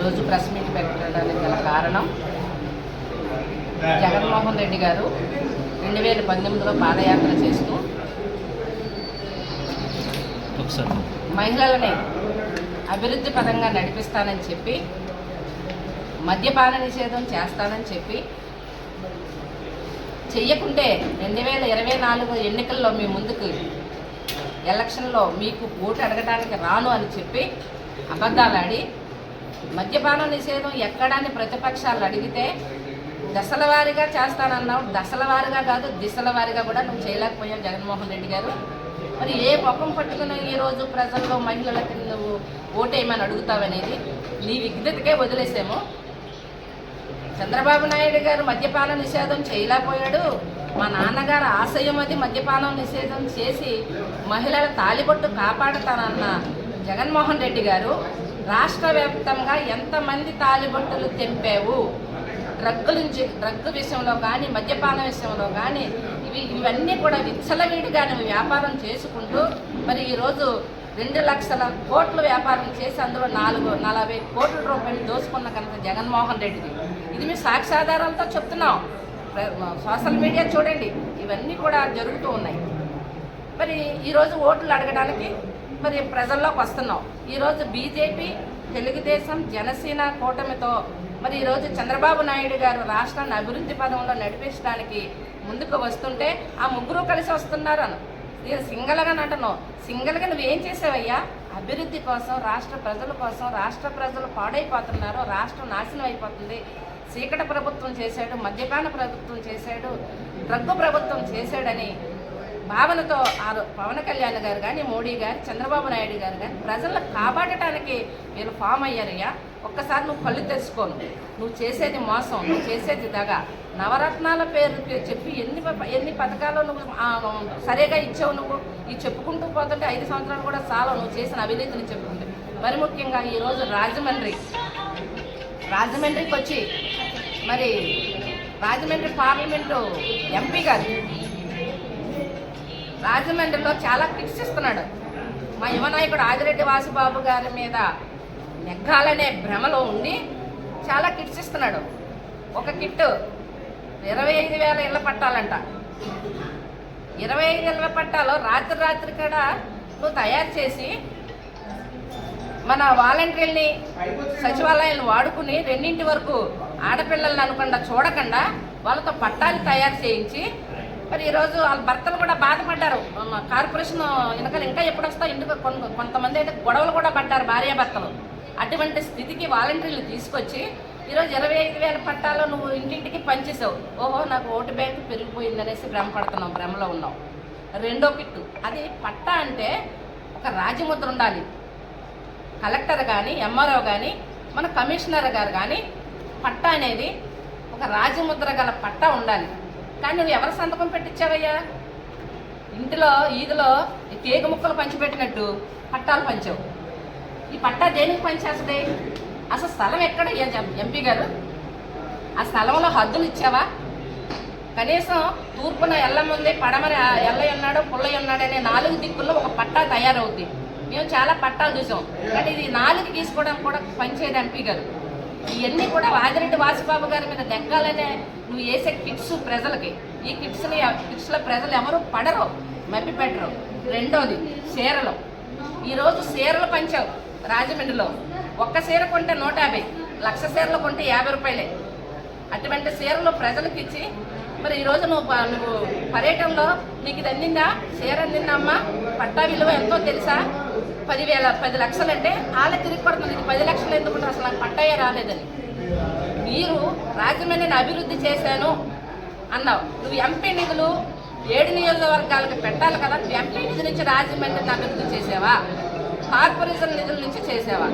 ఈరోజు press meet పెట్టడానికి గల కారణం జగన్మోహన్ రెడ్డి గారు రెండు వేల పంతొమ్మిదిలో పాదయాత్ర చేస్తూ మహిళలని అభివృద్ధి పదంగా నడిపిస్తానని చెప్పి మద్యపాన నిషేధం చేస్తానని చెప్పి చెయ్యకుంటే రెండు వేల ఇరవై నాలుగు ఎన్నికల్లో మీ ముందుకు ఎలక్షన్లో మీకు ఓటు అడగడానికి రాను అని చెప్పి అబద్ధాలాడి మద్యపాన నిషేధం ఎక్కడాన్ని ప్రతిపక్షాలు అడిగితే దశల వారీగా చేస్తానన్నావు దశల వారీగా కాదు దిశల వారీగా కూడా నువ్వు చేయలేకపోయావు జగన్మోహన్ రెడ్డి గారు. మరి ఏ ముఖం పట్టుకుని ఈరోజు ప్రజల్లో మహిళలకి నువ్వు ఓటేయమని అడుగుతావనేది నీ విజ్ఞతకే వదిలేసాము. చంద్రబాబు నాయుడు గారు మద్యపాన నిషేధం చేయలేకపోయాడు. మా నాన్నగారు ఆశయం అది మద్యపానం నిషేధం చేసి మహిళల తాలిబొట్టు కాపాడుతానన్న జగన్మోహన్ రెడ్డి గారు రాష్ట్ర వ్యాప్తంగా ఎంతమంది తాలిబొట్టులు తెంపావు? డ్రగ్గుల నుంచి డ్రగ్ విషయంలో కానీ మద్యపాన విషయంలో కానీ ఇవి ఇవన్నీ కూడా విచ్చలవిడిగా నువ్వు వ్యాపారం చేసుకుంటూ మరి ఈరోజు రెండు లక్షల కోట్ల వ్యాపారం చేసి అందులో నాలుగు నలభై కోట్ల రూపాయలు దోసుకున్న కనుక జగన్మోహన్ రెడ్డిది. ఇది మీ సాక్ష్యాధారాలతో చెప్తున్నాం. సోషల్ మీడియా చూడండి. ఇవన్నీ కూడా జరుగుతూ ఉన్నాయి. మరి ఈరోజు ఓట్లు అడగడానికి మరి ప్రజల్లోకి వస్తున్నాం ఈరోజు బీజేపీ తెలుగుదేశం జనసేన కూటమితో మరి ఈరోజు చంద్రబాబు నాయుడు గారు రాష్ట్రాన్ని అభివృద్ధి పదంలో నడిపించడానికి ముందుకు వస్తుంటే ఆ ముగ్గురు కలిసి వస్తున్నారు అను నేను సింగల్గా అంటున్నావు సింగల్గా నువ్వేం చేసావయ్యా? అభివృద్ధి కోసం రాష్ట్ర ప్రజల కోసం రాష్ట్ర ప్రజలు పాడైపోతున్నారు రాష్ట్రం నాశనం అయిపోతుంది. చీకటి ప్రభుత్వం చేశాడు మద్యపాన ప్రభుత్వం చేశాడు డ్రగ్గు ప్రభుత్వం చేశాడని భావనతో ఆరు పవన్ కళ్యాణ్ గారు కానీ మోడీ గారు చంద్రబాబు నాయుడు గారు కానీ ప్రజలను కాపాడటానికి వీళ్ళు ఫామ్ అయ్యారయ్యా. ఒక్కసారి నువ్వు కళ్ళు తెచ్చుకోను నువ్వు చేసేది మోసం నువ్వు చేసేది దగ. నవరత్నాల పేరు చెప్పి ఎన్ని ఎన్ని పథకాలు నువ్వు సరిగా ఇచ్చావు నువ్వు? ఈ చెప్పుకుంటూ పోతుంటే ఐదు సంవత్సరాలు కూడా చాలా నువ్వు చేసిన అవినీతిని చెప్పుకుంటే. మరి ముఖ్యంగా ఈరోజు రాజమండ్రి. రాజమండ్రికి వచ్చి మరి రాజమండ్రి పార్లమెంటు ఎంపీ గారు రాజమండ్రిలో చాలా కిట్స్ ఇస్తున్నాడు. మా యువ నాయకుడు ఆదిరెడ్డి వాసుబాబు గారి మీద నెగ్గాలనే భ్రమలో ఉండి చాలా కిట్స్ ఇస్తున్నాడు. ఒక కిట్ ఇరవై ఐదు వేల ఇళ్ళ పట్టాలంట. ఇరవై ఐదు ఇళ్ళ పట్టాలో రాత్రి రాత్రి కూడా నువ్వు తయారు చేసి మన వాలంటీర్ని సచివాలయాన్ని వాడుకుని రెండింటి వరకు ఆడపిల్లల్ని అనుకుండా చూడకుండా వాళ్ళతో పట్టాలు తయారు చేయించి మరి ఈరోజు వాళ్ళ భర్తలు కూడా బాధపడ్డారు. కార్పొరేషన్ వెనకాల ఇంకా ఎప్పుడు వస్తా ఎందుకు? కొంతమంది అయితే గొడవలు కూడా పడ్డారు భార్యాభర్తలు. అటువంటి స్థితికి వాలంటీర్లు తీసుకొచ్చి ఈరోజు ఇరవై ఐదు వేల పట్టాలు నువ్వు ఇంటింటికి పనిచేసావు ఓహో నాకు ఓటు బ్యాంకు పెరిగిపోయింది అనేసి భ్రమపడుతున్నావు భ్రమలో ఉన్నావు రెండో కిట్టు. అది పట్టా అంటే ఒక రాజముద్ర ఉండాలి. కలెక్టర్ కానీ ఎంఆర్ఓ కానీ మన కమిషనర్ గారు కానీ పట్టా అనేది ఒక రాజముద్ర గల పట్టా ఉండాలి. కానీ నువ్వు ఎవరి సంతకం పెట్టించావయ్యా ఇంటిలో ఈదిలో ఈ ముక్కలు పంచిపెట్టినట్టు పట్టాలు పంచావు. ఈ పట్టా దేనికి పంచేస్తుంది? అసలు స్థలం ఎక్కడ ఎంపీ గారు? ఆ స్థలంలో హద్దులు ఇచ్చావా? కనీసం తూర్పున ఎల్లముంది పడమర ఎల్లయ్య ఉన్నాడు పుల్లయ్య ఉన్నాడు అనే నాలుగు దిక్కుల్లో ఒక పట్టా తయారవుద్ది. మేము చాలా పట్టాలు చూసాం. కానీ ఇది నాలుగు తీసుకోవడానికి కూడా పనిచేయదు ఎంపీ గారు. ఇవన్నీ కూడా వాదిరెడ్డి వాసుబాబు గారి మీద దెక్కాలనే నువ్వు వేసే కిట్స్ ప్రజలకి. ఈ కిట్స్ని కిట్స్లో ప్రజలు ఎవరు పడరు మప్పి పెట్టరు రెండోది చీరలు. ఈరోజు చీరలు పంచావు రాజమండ్రిలో. ఒక్క చీర కొంటే నూట యాభై లక్ష చీరలు కొంటే యాభై రూపాయలే. అటువంటి చీరలు ప్రజలకు ఇచ్చి మరి ఈరోజు నువ్వు నువ్వు పర్యటనలో నీకు ఇది అందిందా? చీర అందిందా అమ్మా పట్టా విలువ ఎంతో తెలుసా? పదివేల పది లక్షలు అంటే వాళ్ళే తిరిగి పడుతుంది. ఇది పది లక్షలు ఎందుకుంటే అసలు నాకు పట్టాయే రాలేదని. మీరు రాజమండ్రిని అభివృద్ధి చేశాను అన్నావు. నువ్వు ఎంపీ నిధులు ఏడు నియోజకవర్గాలకు పెట్టాలి కదా. నువ్వు ఎంపీ నిధుల నుంచి రాజమండ్రిని అభివృద్ధి చేసావా? కార్పొరేషన్ నిధుల నుంచి చేసావా?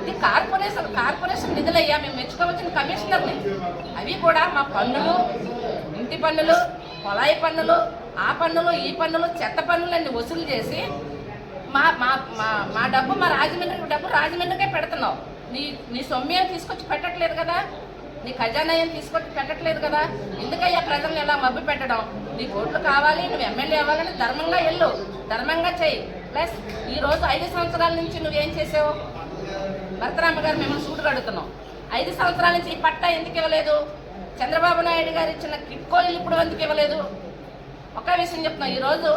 ఇది కార్పొరేషన్ కార్పొరేషన్ నిధులయ్యా. మేము మెచ్చుకోవచ్చిన కమిషనర్ని. అవి కూడా మా పన్నులు ఇంటి పన్నులు పొలాయి పన్నులు ఆ పన్నులు ఈ పన్నులు చెత్త పన్నులన్నీ వసూలు చేసి మా మా మా మా డబ్బు మా రాజమండ్రి డబ్బు రాజమండ్రికే పెడుతున్నావు. నీ నీ సొమ్మే తీసుకొచ్చి పెట్టట్లేదు కదా? నీ ఖజానా ఏం తీసుకొచ్చి పెట్టట్లేదు కదా? ఎందుకయ్యా ప్రజల్ని ఎలా మబ్బు పెట్టడం? నీ ఓట్లు కావాలి నువ్వు ఎమ్మెల్యే అవ్వాలని ధర్మంగా వెళ్ళు. ధర్మంగా చెయ్యి. ప్లస్ ఈ రోజు ఐదు సంవత్సరాల నుంచి నువ్వేం చేసావు? భరతరామ గారు మిమ్మల్ని సూటు అడుగుతున్నాం ఐదు సంవత్సరాల నుంచి ఈ పట్టా ఎందుకు ఇవ్వలేదు? చంద్రబాబు నాయుడు గారు ఇచ్చిన కిట్కోలు ఇప్పుడు ఎందుకు ఇవ్వలేదు? ఒక విషయం చెప్తున్నా ఈరోజు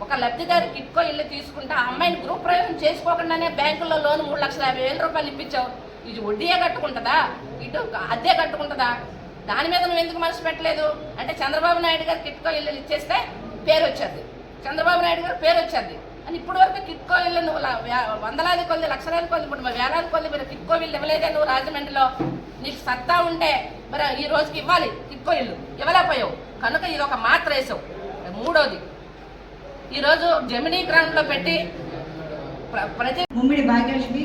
ఒక లబ్ధిదారు కిట్కో ఇల్లు తీసుకుంటే ఆ అమ్మాయిని గృహ ప్రవేశం చేసుకోకుండానే బ్యాంకులో లోన్ మూడు లక్షల యాభై వేల రూపాయలు ఇప్పించావు. ఇది వడ్డీయే కట్టుకుంటుందా? ఇటు అద్దె కట్టుకుంటుందా? దాని మీద నువ్వు ఎందుకు మనసు పెట్టలేదు? అంటే చంద్రబాబు నాయుడు గారు కిట్కో ఇల్లు ఇచ్చేస్తే పేరు వచ్చేది. చంద్రబాబు నాయుడు గారు పేరు వచ్చేది. అని ఇప్పుడు వరకు కిట్కో ఇల్లు నువ్వు లా- వందలాది కొద్ది లక్షలాది కొద్ది ఇప్పుడు వేలాది కొద్ది మీరు కిట్కో ఇల్లు ఇవ్వలేదే నువ్వు రాజమండ్రిలో? నీకు సత్తా ఉంటే మరి ఈ రోజుకి ఇవ్వాలి కిట్కో ఇల్లు. ఇవ్వలేకపోయావు. కనుక ఇది ఒక మాత్ర వేసావు. మూడోది ఈరోజు జమినీ గ్రౌండ్లో పెట్టి ప్రతి ముమ్మిడి భాగ్యలక్ష్మి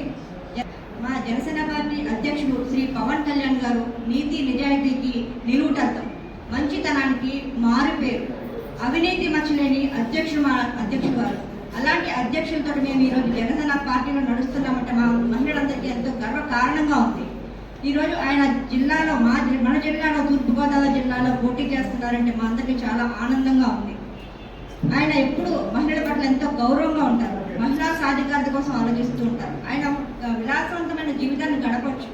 మా జనసేన పార్టీ అధ్యక్షుడు శ్రీ పవన్ కళ్యాణ్ గారు నీతి నిజాయితీకి నిలువుటర్థం మంచితనానికి మారు పేరు అవినీతి మచ్చలేని అధ్యక్షుడు మా అధ్యక్షుడు గారు అలాంటి అధ్యక్షులతో మేము ఈరోజు జనసేన పార్టీలో నడుస్తున్నామంటే మా మహిళలందరికీ ఎంతో గర్వ కారణంగా ఉంది. ఈరోజు ఆయన జిల్లాలో మా మన జిల్లాలో తూర్పుగోదావరి జిల్లాలో పోటీ చేస్తున్నారంటే మా అందరికీ చాలా ఆనందంగా ఉంది. ఆయన ఎప్పుడు మహిళల పట్ల ఎంతో గౌరవంగా ఉంటారు మహిళా సాధికారత కోసం ఆలోచిస్తూ ఉంటారు. ఆయన విలాసవంతమైన జీవితాన్ని గడపచ్చు.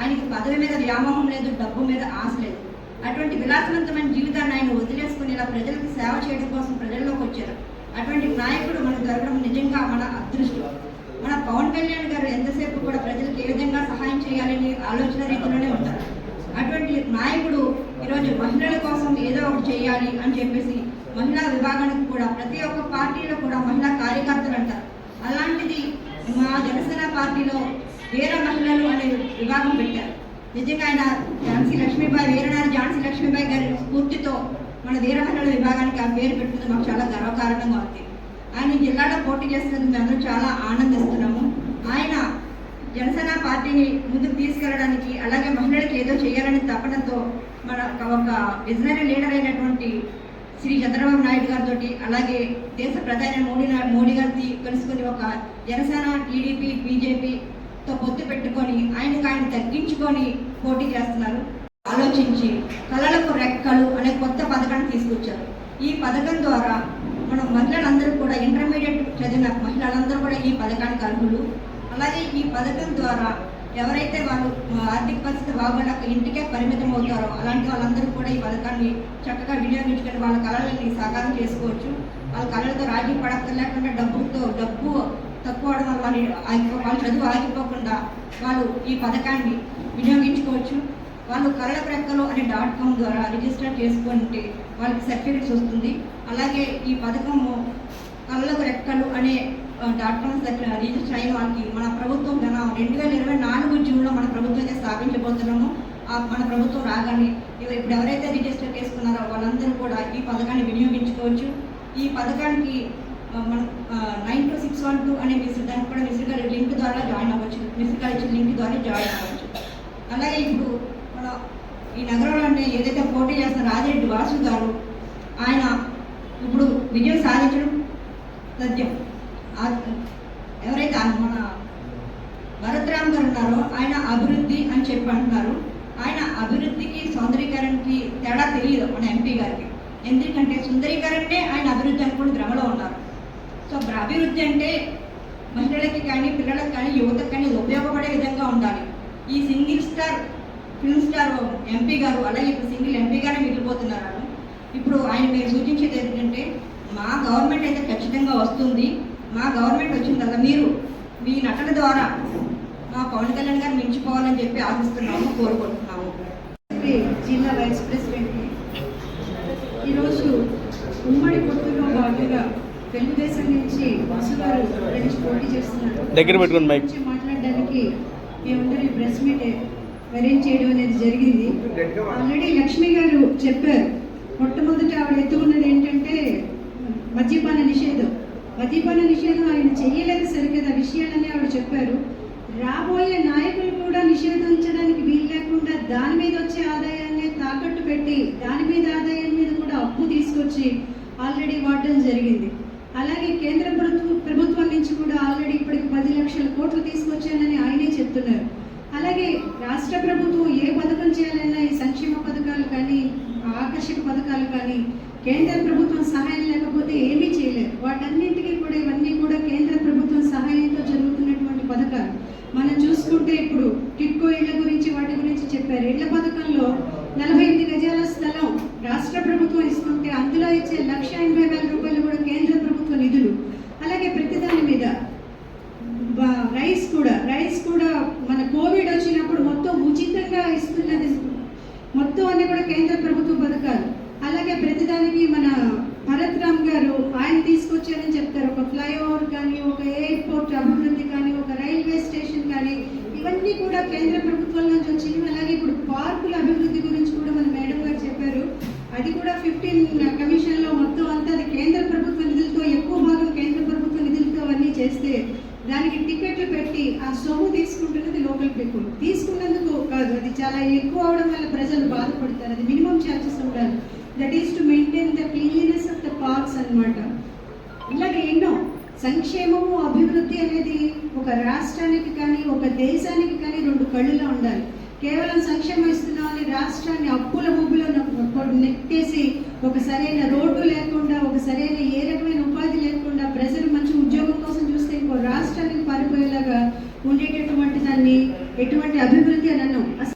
ఆయనకి పదవి మీద వ్యామోహం లేదు డబ్బు మీద ఆశ లేదు. అటువంటి విలాసవంతమైన జీవితాన్ని ఆయన వదిలేసుకుని ఇలా ప్రజలకు సేవ చేయడం కోసం ప్రజల్లోకి వచ్చారు. అటువంటి నాయకుడు మనకు దొరకడం నిజంగా మన అదృష్టం. మన పవన్ కళ్యాణ్ గారు ఎంతసేపు కూడా ప్రజలకు ఏ విధంగా సహాయం చేయాలని ఆలోచన రీతిలోనే ఉంటారు. అటువంటి నాయకుడు ఈరోజు మహిళల కోసం ఏదో ఒకటి చేయాలి అని చెప్పేసి మహిళా విభాగానికి కూడా ప్రతి ఒక్క పార్టీలో కూడా మహిళా కార్యకర్తలు అంటారు. అలాంటిది మా జనసేన పార్టీలో వీర మహిళలు అనే విభాగం పెట్టారు. నిజంగా ఆయన ఝాన్సీ లక్ష్మీబాయి వీరనారి ఝాన్సీ లక్ష్మీబాయి గారి స్ఫూర్తితో మన వీర మహిళల విభాగానికి ఆ పేరు పెట్టుకుంది. మాకు చాలా గర్వకారణంగా ఉంది. ఆయన జిల్లాలో పోటీ చేస్తున్నందుకు మేము అందరూ చాలా ఆనందిస్తున్నాము. ఆయన జనసేన పార్టీని ముందుకు తీసుకెళ్ళడానికి అలాగే మహిళలకు ఏదో చేయాలని తపనతో మన ఒక విజనరీ లీడర్ అయినటువంటి శ్రీ చంద్రబాబు నాయుడు గారితో అలాగే దేశ ప్రధాని మోడీ మోడీ గారిని కలుసుకుని ఒక జనసేన టీడీపీ బీజేపీతో పొత్తు పెట్టుకొని ఆయనకు ఆయన తగ్గించుకొని పోటీ చేస్తున్నారు. ఆలోచించి కళలకు రెక్కలు అనే కొత్త పథకాన్ని తీసుకొచ్చారు. ఈ పథకం ద్వారా మనం మహిళలందరూ కూడా ఇంటర్మీడియట్ చదివిన మహిళలందరూ కూడా ఈ పథకానికి అర్హులు. అలాగే ఈ పథకం ద్వారా ఎవరైతే వాళ్ళు ఆర్థిక పరిస్థితి బాగుండక ఇంటికే పరిమితం అవుతారో అలాంటి వాళ్ళందరూ కూడా ఈ పథకాన్ని చక్కగా వినియోగించుకొని వాళ్ళ కళలని సాకారం చేసుకోవచ్చు. వాళ్ళ కళలతో రాజీ పడక లేకుండా డబ్బుతో డబ్బు తక్కువ అవడం వల్ల వాళ్ళు వాళ్ళ చదువు ఆగిపోకుండా వాళ్ళు ఈ పథకాన్ని వినియోగించుకోవచ్చు. వాళ్ళు కళల రెక్కలు అనే డాట్ కామ్ ద్వారా రిజిస్టర్ చేసుకుంటే వాళ్ళకి సర్టిఫికెట్స్ వస్తుంది. అలాగే ఈ పథకము కళ్ళకు రెక్కలు అనే డాక్టర్స్ డాట్ రిజిస్టర్ అయిన వాళ్ళకి మన ప్రభుత్వం గన రెండు వేల ఇరవై నాలుగు జూన్లో మన ప్రభుత్వం స్థాపించబోతున్నాము. మన ప్రభుత్వం రాగానే ఇప్పుడు ఎవరైతే రిజిస్టర్ చేసుకున్నారో వాళ్ళందరూ కూడా ఈ పథకాన్ని వినియోగించుకోవచ్చు. ఈ పథకానికి మనం nine two six one two అనే మిస్ దానికి కూడా మిస్ గారి లింక్ ద్వారా జాయిన్ అవ్వచ్చు. మిస్ గారు ఇచ్చిన లింక్ ద్వారా జాయిన్ అవ్వచ్చు. అలాగే ఇప్పుడు మన ఈ నగరంలోనే ఏదైతే పోటీ చేస్తున్న రాజిరెడ్డి వాసు గారు ఆయన ఇప్పుడు విజయం సాధించడం సత్యం. ఎవరైతే మన భరతరామ్ గారు ఉన్నారో ఆయన అభివృద్ధి అని చెప్పి అంటున్నారు. ఆయన అభివృద్ధికి సౌందరీకరణకి తేడా తెలియదు మన ఎంపీ గారికి. ఎందుకంటే సుందరీకరణే ఆయన అభివృద్ధి అనుకుని భ్రమలో ఉన్నారు. సో అభివృద్ధి అంటే మహిళలకి కానీ పిల్లలకు కానీ యువతకు కానీ ఉపయోగపడే విధంగా ఉండాలి. ఈ single star film star MP గారు అలాగే ఇప్పుడు సింగిల్ ఎంపీ గారే మిగిలిపోతున్నారు. ఇప్పుడు ఆయన మీరు సూచించేది ఏంటంటే మా గవర్నమెంట్ అయితే ఖచ్చితంగా వస్తుంది. మా గవర్నమెంట్ వచ్చిన తర్వాత మీరు మీ నటన ద్వారా మా పవన్ కళ్యాణ్ గారు మించిపోవాలని చెప్పి ఆశిస్తున్నాము కోరుకుంటున్నాము. జిల్లా వైస్ ప్రెసిడెంట్ ఈరోజు ఉమ్మడి పొత్తులో భాగంగా తెలుగుదేశం నుంచి వాసు గారు నుంచి పోటీ చేస్తున్నారు. దగ్గర పెట్టుకోండి మైక్. మాట్లాడడానికి మేమందరం ప్రెస్ మీట్ అరేంజ్ చేయడం అనేది జరిగింది. ఆల్రెడీ లక్ష్మి గారు చెప్పారు మొట్టమొదట ఆవిడ ఎత్తుకున్నది ఏంటంటే మద్యపాన నిషేధం. మద్యపాన నిషేధం ఆయన చేయలేదు సరికదా విషయాలని ఆవిడ చెప్పారు. రాబోయే నాయకులు కూడా నిషేధించడానికి వీలు లేకుండా దాని మీద వచ్చే ఆదాయాన్ని తాకట్టు పెట్టి దాని మీద ఆదాయం మీద కూడా అప్పు తీసుకొచ్చి ఆల్రెడీ వాడడం జరిగింది. అలాగే కేంద్ర ప్రభుత్వం ప్రభుత్వం నుంచి కూడా ఆల్రెడీ ఇప్పటికి పది లక్షల కోట్లు తీసుకొచ్చానని ఆయనే చెప్తున్నారు. అలాగే రాష్ట్ర ప్రభుత్వం ఏ పథకం చేయాలన్నా ఈ సంక్షేమ పథకాలు కానీ ఆకర్షక పథకాలు కానీ కేంద్ర ప్రభుత్వం సహాయం లేకపోతే ఏమీ పథకాలు. మనం చూసుకుంటే ఇప్పుడు టిట్కో ఇళ్ళ గురించి వాటి గురించి చెప్పారు. ఇళ్ళ పథకం ఇలాగే ఎన్నో సంక్షేమము అభివృద్ధి అనేది ఒక రాష్ట్రానికి కానీ ఒక దేశానికి కానీ రెండు కళ్ళులో ఉండాలి. కేవలం సంక్షేమం ఇస్తున్నామని రాష్ట్రాన్ని అప్పుల ముగ్గులో నెట్టేసి ఒక సరైన రోడ్డు లేకుండా ఒక సరైన ఏ రకమైన ఉపాధి లేకుండా ప్రజలు మంచి ఉద్యోగం కోసం చూస్తే ఇంకో రాష్ట్రానికి పారిపోయేలాగా ఉండేటటువంటి దాన్ని ఎటువంటి అభివృద్ధి అని అన్నాం.